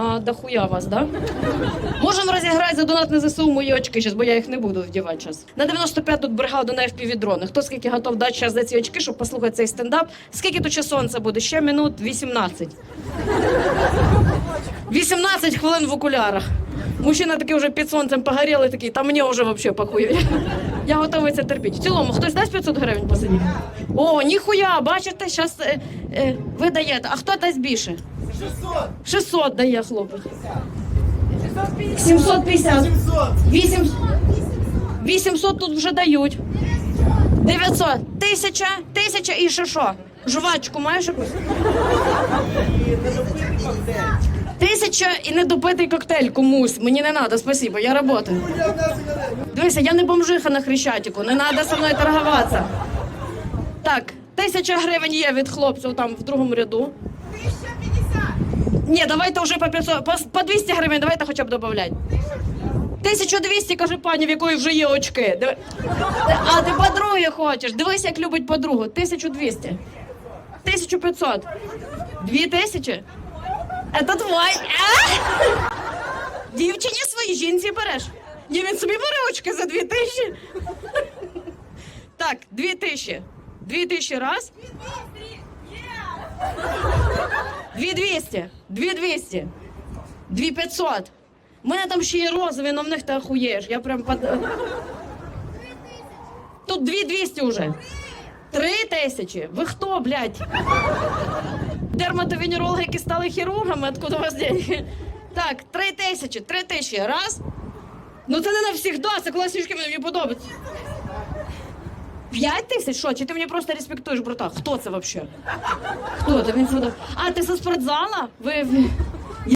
А, дохуя вас, да? Можемо розіграти за донат на ЗСУ мої очки зараз, бо я їх не буду вдівати зараз. На 95 тут бригаду на FPV дрони. Хто скільки готов дати час за ці очки, щоб послухати цей стендап? Скільки тут ще сонце буде? Ще минут 18. 18 хвилин в окулярах. Мужчина такий вже під сонцем погорілий, такий, та мені вже взагалі похуй. Я готовий це терпіти. В цілому, хтось дасть 500 гривень посидіти? О, ніхуя, бачите, зараз е, е, ви даєте. А хто дасть більше? 600! 600 дає хлопець. 750. 800. 800 тут вже дають. 900. Тисяча, тисяча і ще що? Жувачку маєш якусь? Тисяча і недопитий коктейль комусь. Мені не треба, спасибо, я працюю. Дивися, я не бомжиха на хрещатику, не треба зі мною торгуватися. Так, тисяча гривень є від хлопців там в другому ряду. 1050! Ні, давайте вже по 500, по, по 200 гривень, давайте хоча б додавати. 1200, каже пані, в якої вже є очки. А ти подруги хочеш? Дивись, як любить подругу. 1200. 1500. 2000? Это твой. А? Дівчині своїй жінці береш. Ні, він собі бере очки за 2000. Так, 2000. 2000 раз. 2200, 2200, 2500. У мене там ще є розові, але в них ти охуєш. Я прям под... Тут 2200 уже. Три тисячі. Ви хто, блядь? Дерматовенерологи, які стали хірургами, откуда у вас деньги? Так, три тисячі, три тисячі. Раз. Ну це не навсігда, це класічки мені подобається. П'ять тисяч? Що? Чи ти мені просто респектуєш, братан? Хто це взагалі? Хто це? Він. А, ти зі спортзала? Ви-